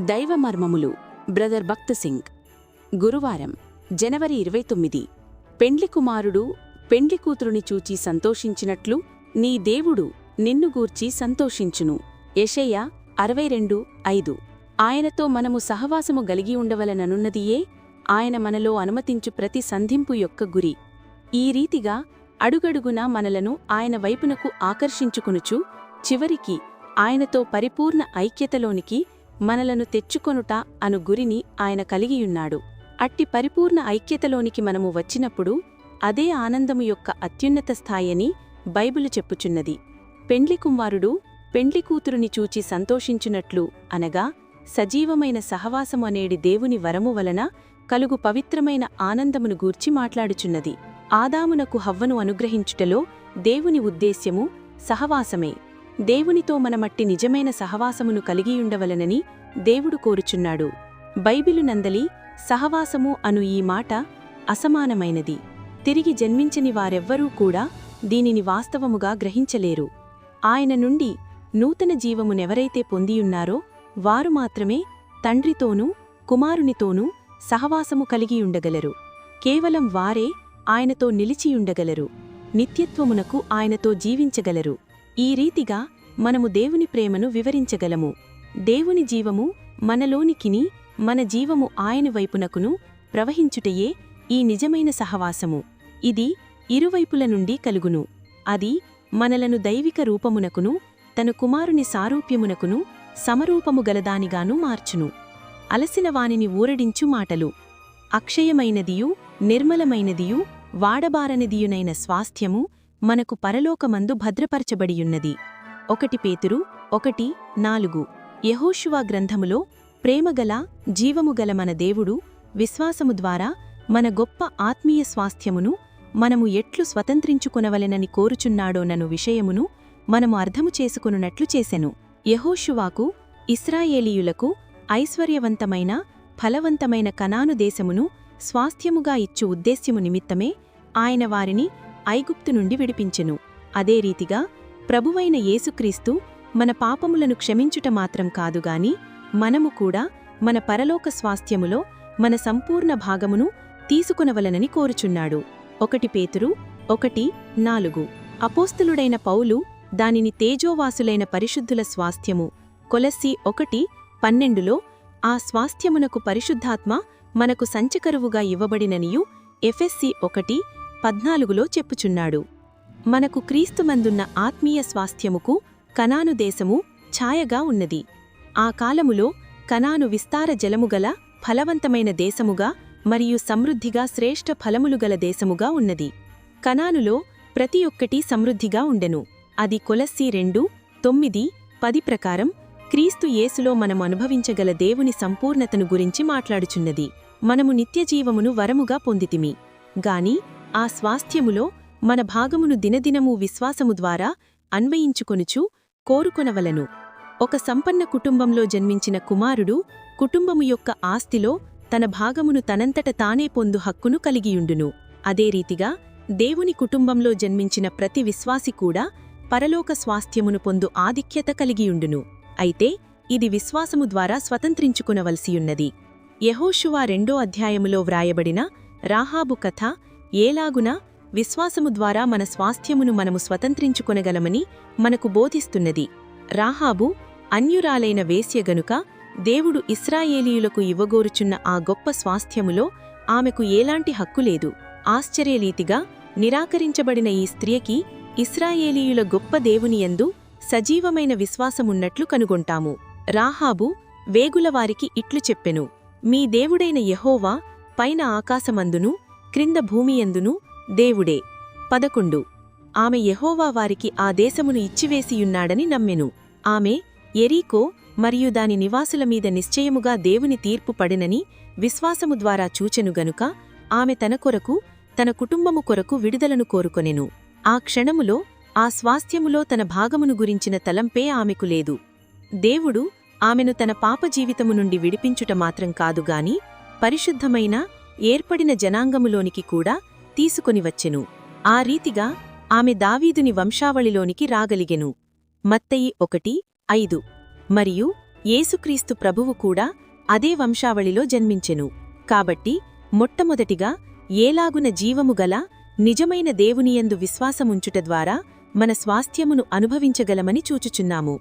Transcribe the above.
దైవమర్మములు brother Bakht Singh. గురువారం జనవరి ఇరవై తొమ్మిది. పెండ్లి కుమారుడు పెండ్లి కూతురుని చూచి సంతోషించినట్లు నీ దేవుడు నిన్ను గూర్చి సంతోషించును. యషయ్య అరవై రెండు ఐదు. ఆయనతో మనము సహవాసము గలిగి ఉండవలననున్నదియే ఆయన మనలో అనుమతించు ప్రతి సంధింపు యొక్క గురి. ఈ రీతిగా అడుగడుగునా మనలను ఆయన వైపునకు ఆకర్షించుకునుచు చివరికి ఆయనతో పరిపూర్ణ ఐక్యతలోనికి మనలను తెచ్చుకొనుట అను గురిని ఆయన కలిగియున్నాడు. అట్టి పరిపూర్ణ ఐక్యతలోనికి మనము వచ్చినప్పుడు అదే ఆనందము యొక్క అత్యున్నత స్థాయిని బైబిలు చెప్పుచున్నది. పెండ్లి కుమారుడు పెండ్లి కూతురుని చూచి సంతోషించునట్లు అనగా సజీవమైన సహవాసము అనేడి దేవుని వరము వలన కలుగు పవిత్రమైన ఆనందమును గూర్చి మాట్లాడుచున్నది. ఆదామునకు హవ్వను అనుగ్రహించుటలో దేవుని ఉద్దేశ్యము సహవాసమే. దేవునితో మనమట్టి నిజమైన సహవాసమును కలిగియుండవలనని దేవుడు కోరుచున్నాడు. బైబిలు నందలి సహవాసము అను ఈ మాట అసమానమైనది. తిరిగి జన్మించని వారెవ్వరూ కూడా దీనిని వాస్తవముగా గ్రహించలేరు. ఆయన నుండి నూతన జీవమునెవరైతే పొందియున్నారో వారు మాత్రమే తండ్రితోనూ కుమారునితోనూ సహవాసము కలిగియుండగలరు కేవలం వారే ఆయనతో నిలిచియుండగలరు. నిత్యత్వమునకు ఆయనతో జీవించగలరు. ఈ రీతిగా మనము దేవుని ప్రేమను వివరించగలము. దేవుని జీవము మనలోనికిని మన జీవము ఆయన వైపునకును ప్రవహించుటయే ఈ నిజమైన సహవాసము. ఇది ఇరువైపుల నుండి కలుగును. అది మనలను దైవిక రూపమునకును తన కుమారుని సారూప్యమునకును సమరూపము గలదానిగాను మార్చును. అలసిన వానిని ఊరడించు మాటలు. అక్షయమైనదియు నిర్మలమైనదియు వాడబారనిదియునైన స్వాస్థ్యము మనకు పరలోకమందు భద్రపరచబడియున్నది. ఒకటి పేతురు ఒకటి నాలుగు. యహోషువా గ్రంథములో ప్రేమగల జీవముగల మన దేవుడు విశ్వాసము ద్వారా మన గొప్ప ఆత్మీయ స్వాస్థ్యమును మనము ఎట్లు స్వతంత్రించుకొనవలెనని కోరుచున్నాడోనను విషయమును మనము అర్థము చేసుకునున్నట్లు చేసెను. యహోషువాకు ఇస్రాయేలీయులకు ఐశ్వర్యవంతమైన ఫలవంతమైన కనాను దేశమును స్వాస్థ్యముగా ఇచ్చు ఉద్దేశ్యము నిమిత్తమే ఆయన వారిని ఐగుప్తు నుండి విడిపించెను. అదే రీతిగా ప్రభువైన యేసుక్రీస్తు మన పాపములను క్షమించుట మాత్రం కాదుగాని మనము కూడా మన పరలోక స్వాస్థ్యములో మన సంపూర్ణ భాగమును తీసుకునవలనని కోరుచున్నాడు. ఒకటి పేతురు ఒకటి నాలుగు. అపోస్తులుడైన పౌలు దానిని తేజోవాసులైన పరిశుద్ధుల స్వాస్థ్యము. కొలస్సి ఒకటి పన్నెండులో ఆ స్వాస్థ్యమునకు పరిశుద్ధాత్మ మనకు సంచకరువుగా ఇవ్వబడిననియు ఎఫ్ఎస్సి ఒకటి పద్నాలుగులో చెప్పుచున్నాడు. మనకు క్రీస్తుమందున్న ఆత్మీయ స్వాస్థ్యముకు కనాను దేశము ఛాయగా ఉన్నది. ఆ కాలములో కనాను విస్తార జలముగల ఫలవంతమైన దేశముగా మరియు సమృద్ధిగా శ్రేష్ఠ ఫలములుగల దేశముగా ఉన్నది. కనానులో ప్రతి ఒక్కటి సమృద్ధిగా ఉండెను. అది కొలస్సి రెండు తొమ్మిది పది ప్రకారం క్రీస్తు యేసులో మనం అనుభవించగల దేవుని సంపూర్ణతను గురించి మాట్లాడుచున్నది. మనము నిత్యజీవమును వరముగా పొందితిమి. గాని ఆ స్వాస్థ్యములో మన భాగమును దినదినము విశ్వాసము ద్వారా అన్వయించుకొనుచు కోరుకొనవలను. ఒక సంపన్న కుటుంబంలో జన్మించిన కుమారుడు కుటుంబము యొక్క ఆస్తిలో తన భాగమును తనంతట తానే పొందు హక్కును కలిగియుండును. అదే రీతిగా దేవుని కుటుంబంలో జన్మించిన ప్రతి విశ్వాసి కూడా పరలోక స్వాస్థ్యమును పొందు ఆధిక్యత కలిగియుండును. అయితే ఇది విశ్వాసము ద్వారా స్వతంత్రించుకునవలసియున్నది. యహోషువా రెండో అధ్యాయములో వ్రాయబడిన రాహాబు కథ ఏలాగున విశ్వాసము ద్వారా మన స్వాస్థ్యమును మనము స్వతంత్రించుకొనగలమని మనకు బోధిస్తున్నది. రాహాబు అన్యురాలైన వేశ్య గనుక దేవుడు ఇస్రాయేలీయులకు ఇవ్వగోరుచున్న ఆ గొప్ప స్వాస్థ్యములో ఆమెకు ఏలాంటి హక్కులేదు ఆశ్చర్యరీతిగా నిరాకరించబడిన ఈ స్త్రీకి ఇస్రాయేలీయుల గొప్ప దేవునియందు సజీవమైన విశ్వాసమున్నట్లు కనుగొంటాము. రాహాబు వేగులవారికి ఇట్లు చెప్పెను మీ దేవుడైన యహోవా పైన ఆకాశమందును క్రింద భూమియందును దేవుడే. పదకొండు. ఆమె యహోవా వారికి ఆ దేశమును ఇచ్చివేసియున్నాడని నమ్మెను. ఆమె ఎరీకో మరియు దాని నివాసుల మీద నిశ్చయముగా దేవుని తీర్పు పడినని విశ్వాసము ద్వారా చూచెను గనుక ఆమె తన కొరకు తన కుటుంబము కొరకు విడుదలను కోరుకొనెను. ఆ క్షణములో ఆ స్వాస్థ్యములో తన భాగమును గురించిన తలంపే ఆమెకు లేదు. దేవుడు ఆమెను తన పాప జీవితము నుండి విడిపించుట మాత్రం కాదుగాని పరిశుద్ధమైన ఏర్పడిన జనాంగములోనికి కూడా తీసుకొని వచ్చెను. ఆ రీతిగా ఆమె దావీదుని వంశావళిలోనికి రాగలిగెను. మత్తయి ఒకటి ఐదు. మరియు యేసుక్రీస్తు ప్రభువు కూడా అదే వంశావళిలో జన్మించెను. కాబట్టి మొట్టమొదటిగా ఏలాగున జీవము గల నిజమైన దేవునియందు విశ్వాసముంచుట ద్వారా మన స్వాస్థ్యమును అనుభవించగలమని చూచుచున్నాము.